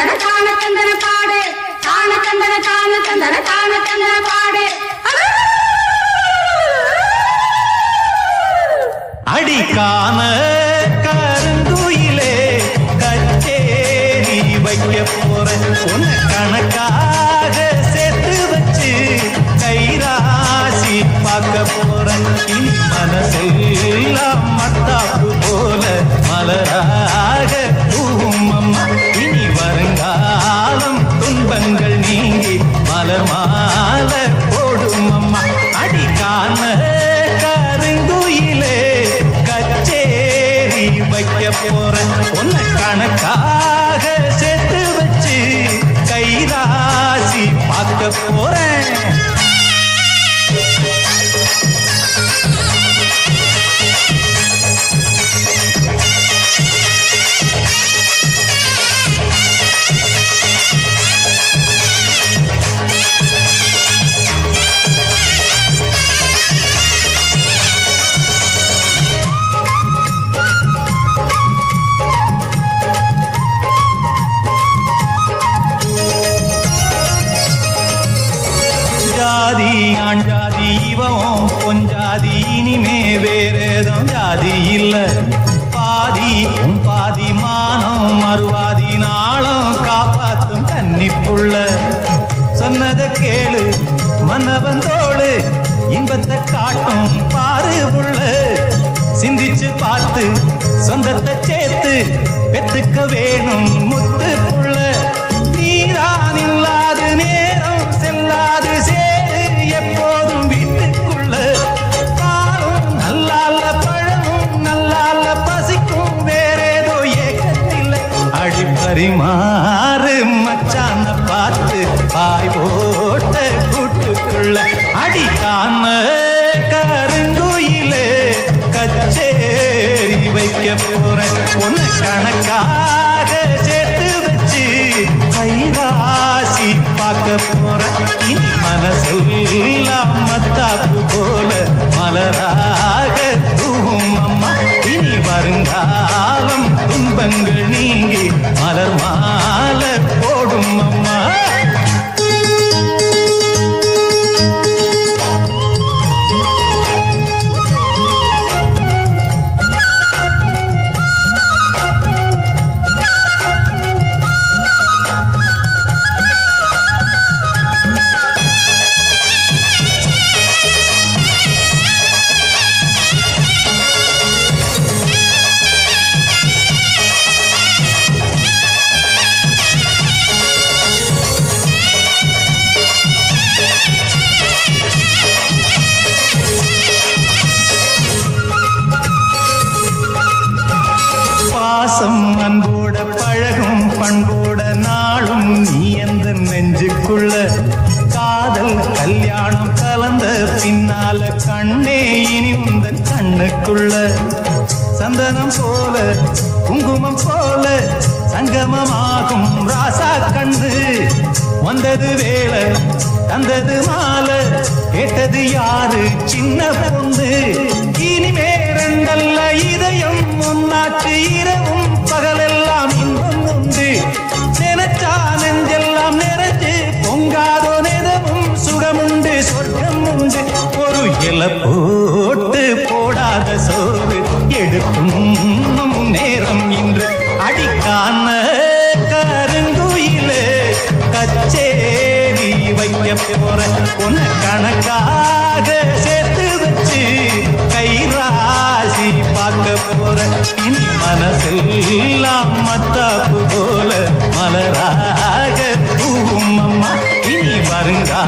கந்தன காண கந்தன பாடு. காண கந்தன காண கந்தன காண கந்தன பாடு. அடிக்காம கருந்துயிலே கச்சேரி வைக்க போற கணக்காக சேர்த்து வச்சு கைராசி பார்க்க போற இனி போறேன். பாதி இல்ல பாதி பாதி மானம் மறுவாதி நாளும் காப்பாத்தும் கன்னிப்புள்ள சொன்னதை கேளு மன்னவன் தோளு இன்பத்தை காட்டும் பாரு புள்ள சிந்திச்சு பார்த்து சொந்தத்தை சேர்த்து பெத்துக்க வேணும் முத்து புள்ள பரிமாறு மச்சான பார்த்து பாய் போட்ட கூட்டுக்குள்ள அடிக்காம கருங்குயிலே கச்சேரி வைக்க போறேன். ஒன்னு கணக்கா கண்ணே இனி உந்த கண்ணுக்குள்ள சந்தனம் போல குங்குமம் போல சங்கமமாகும் ராசா கண்டு வந்தது வேலை தந்தது மாலை கேட்டது யாரு? சின்ன பொந்து இனிமே ரெண்டல்ல இதயம் முன்னாச்சு இரவும் பகலெல்லாம் இன்பம் உண்டு. நினைச்சா நெஞ்செல்லாம் ஒரு போட்டு போடாத சோறு எடுக்கும் நேரம் இன்று. அடிக்கான கருங்குயிலே கச்சேரி வைக்க போற உன கணக்காக சேர்த்து வச்சு கைராசி பார்க்க போற. இனி மனசெல்லாம் மத்தாப்பு போல மலராக. பூவும் அம்மா இனி வருங்கா